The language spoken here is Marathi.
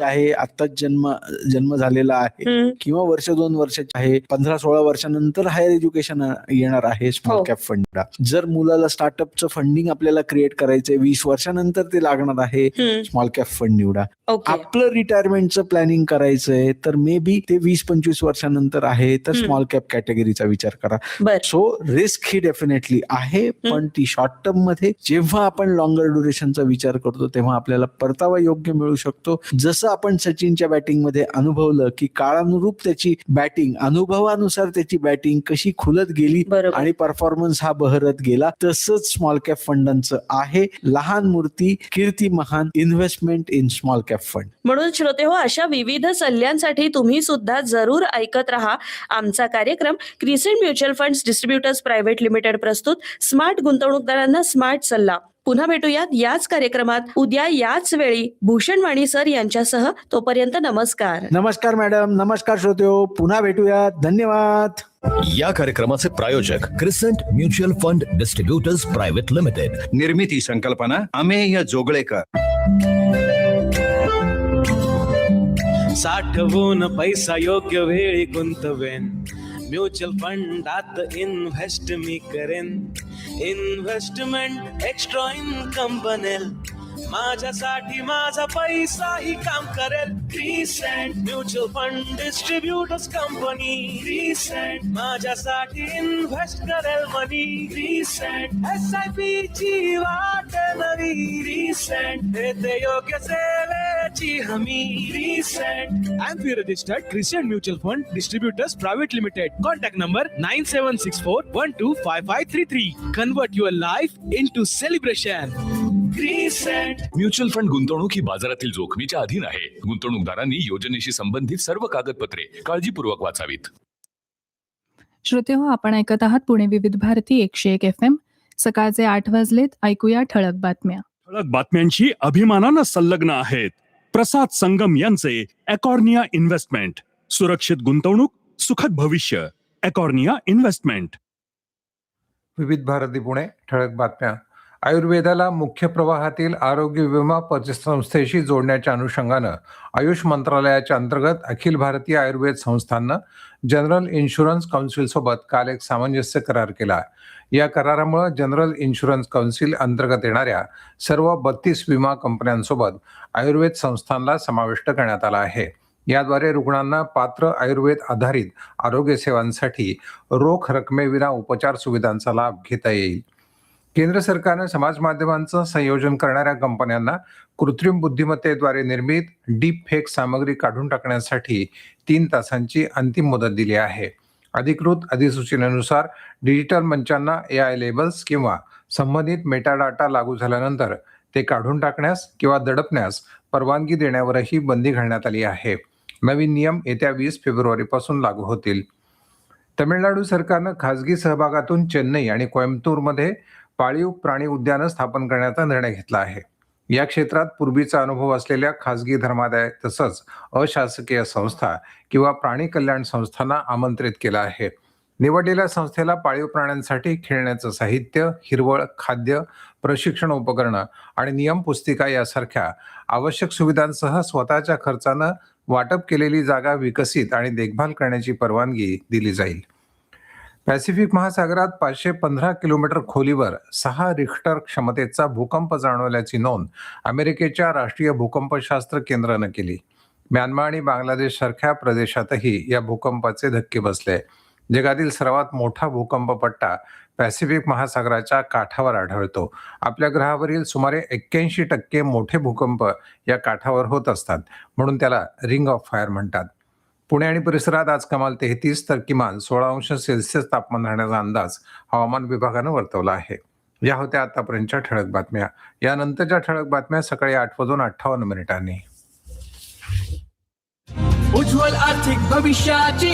आहे आत्ताच जन्म जन्म झालेला आहे. किंवा वर्ष दोन वर्षाचे आहे पंधरा सोळा वर्षानंतर हायर एज्युकेशन येणार आहे स्मॉल. कॅप फंड जर मुलाला स्टार्टअपचं फंडिंग आपल्याला क्रिएट करायचंय वीस वर्षानंतर ते लागणार आहे. स्मॉल कॅप फंड निवडा आपलं रिटायरमेंटचं प्लॅनिंग करायचंय तर मे बी ते वीस पंचवीस वर्षानंतर आहे तर. स्मॉल कॅप कॅटेगरीचा विचार करा सो रिस्क ही डेफिनेटली आहे पण ती शॉर्ट टर्ममध्ये जेव्हा आपण लॉंगर ड्युरेशनचा विचार करतो तेव्हा आपल्याला परतावा योग्य मिळू शकतो जसं आपण सचिनच्या बॅटिंगमध्ये अनुभवलं की काळानुरूप त्याची बॅटिंग अनुभवानुसार त्याची बॅटिंग कशी खुलत गेली आणि परफॉर्मन्स हा बहरत गेला. तसंच स्मॉल कॅप फंडांचं आहे. लहान मूर्ती कीर्ती महान investment in small cap fund म्हणून श्रोते हो अशा विविध सल्ल्यांसाठी तुम्ही सुद्धा जरूर ऐकत राहा आमचा कार्यक्रम Crescent mutual funds distributors private limited प्रस्तुत. स्मार्ट गुंतवणूकदारांना स्मार्ट सल्ला. पुन्हा भेटूयात याच कार्यक्रमात. उद्या याच वेळी भूषण वाणी सर यांच्यासह. तोपर्यंत नमस्कार. नमस्कार मॅडम. नमस्कार श्रोते पुन्हा भेटूया धन्यवाद. या कार्यक्रमाचे प्रायोजक Crescent mutual fund distributors private limited. निर्मिती संकल्पना अमेय जोगळेकर. साठवून पैसा योग्य वेळी गुंतवेन. म्युच्युअल फंडात इन्व्हेस्ट मी करेन इन्व्हेस्टमेंट एक्स्ट्रा इन्कम बनेल माझ्यासाठी माझा पैसाही काम करेल. Crescent mutual fund distributors company Crescent माझ्यासाठी इन्व्हेस्ट करेल money Crescent S I P ची वाट नवी क्रिसेंट देते योग्य सेवेची हमी. Crescent AMFI registered Crescent mutual fund distributors private limited contact number nine seven six four one two five five three three convert your life into celebration mutual fund गुंतवणूक ही बाजारातील जोखमीच्या अधीन आहे. गुंतवणूकदारांनी योजनेशी संबंधित सर्व कागदपत्रे काळजीपूर्वक वाचावीत. श्रोते हो आपण ऐकत आहात पुणे विविध भारती एकशे एक एफ एम. सकाळचे आठ वाजलेत. ऐकूया ठळक बातम्या. ठळक बातम्यांशी अभिमानानं संलग्न आहेत. प्रसाद संगम यांचे अकॉर्निया इन्व्हेस्टमेंट. सुरक्षित गुंतवणूक सुखद भविष्य. Acornia investment. विविध भारती पुणे ठळक बातम्या. आयुर्वेदाला मुख्य प्रवाहातील आरोग्य विमा पतसंस्थेशी जोडण्याच्या अनुषंगानं आयुष मंत्रालयाच्या अंतर्गत अखिल भारतीय आयुर्वेद संस्थानं जनरल इन्शुरन्स काउन्सिलसोबत काल एक सामंजस्य करार केला. या करारामुळे जनरल इन्शुरन्स काउन्सिल अंतर्गत येणाऱ्या सर्व बत्तीस विमा कंपन्यांसोबत आयुर्वेद संस्थांना समाविष्ट करण्यात आला आहे. याद्वारे रुग्णांना पात्र आयुर्वेद आधारित आरोग्य सेवांसाठी रोख रकमेविना उपचार सुविधांचा लाभ घेता येईल. केंद्र सरकारनं समाज माध्यमांचं संयोजन करणाऱ्या कंपन्यांना कृत्रिम बुद्धिमत्तेद्वारे निर्मित डीप फेक सामग्री काढून टाकण्यासाठी तीन तासांची अंतिम मुदत दिली आहे. अधिकृत अधिसूचनेनुसार डिजिटल मंचांना ए आय लेबल्स किंवा संबंधित मेटाडाटा लागू झाल्यानंतर ते काढून टाकण्यास किंवा दडपण्यास परवानगी देण्यावरही बंदी घालण्यात आली आहे. नवीन नियम येत्या वीस फेब्रुवारीपासून लागू होतील. तमिळनाडू सरकारनं खासगी सहभागातून चेन्नई आणि कोइंबतूरमध्ये पाळीव प्राणी उद्यानं स्थापन करण्याचा निर्णय घेतला आहे. या क्षेत्रात पूर्वीचा अनुभव असलेल्या खासगी धर्मादाय तसंच अशासकीय संस्था किंवा प्राणी कल्याण संस्थांना आमंत्रित केलं आहे. निवडलेल्या संस्थेला पाळीव प्राण्यांसाठी खेळण्याचं साहित्य हिरवळ खाद्य प्रशिक्षण उपकरणं आणि नियम पुस्तिका यासारख्या आवश्यक सुविधांसह स्वतःच्या खर्चानं वाटप केलेली जागा विकसित आणि देखभाल करण्याची परवानगी दिली जाईल. पॅसिफिक महासागरात पाचशे पंधरा किलोमीटर खोलीवर सहा रिख्टर क्षमतेचा भूकंप जाणवल्याची नोंद अमेरिकेच्या राष्ट्रीय भूकंपशास्त्र केंद्रानं केली. म्यानमार आणि बांगलादेश सारख्या प्रदेशातही या भूकंपाचे धक्के बसले. जगातील सर्वात मोठा भूकंप पट्टा पॅसिफिक महासागराच्या काठावर आढळतो. आपल्या ग्रहावरील सुमारे एक्क्याऐंशी टक्के मोठे भूकंप या काठावर होत असतात म्हणून त्याला रिंग ऑफ फायर म्हणतात. पुणे आणि परिसरात आज कमाल तेहतीस तर किमान सोळा अंश सेल्सिअस तापमान राहण्याचा अंदाज हवामान विभागानं वर्तवला आहे. या होत्या आतापर्यंतच्या ठळक बातम्या. यानंतरच्या ठळक बातम्या सकाळी आठ वाजून अठ्ठावन्न मिनिटांनी. उज्ज्वल आर्थिक भविष्याची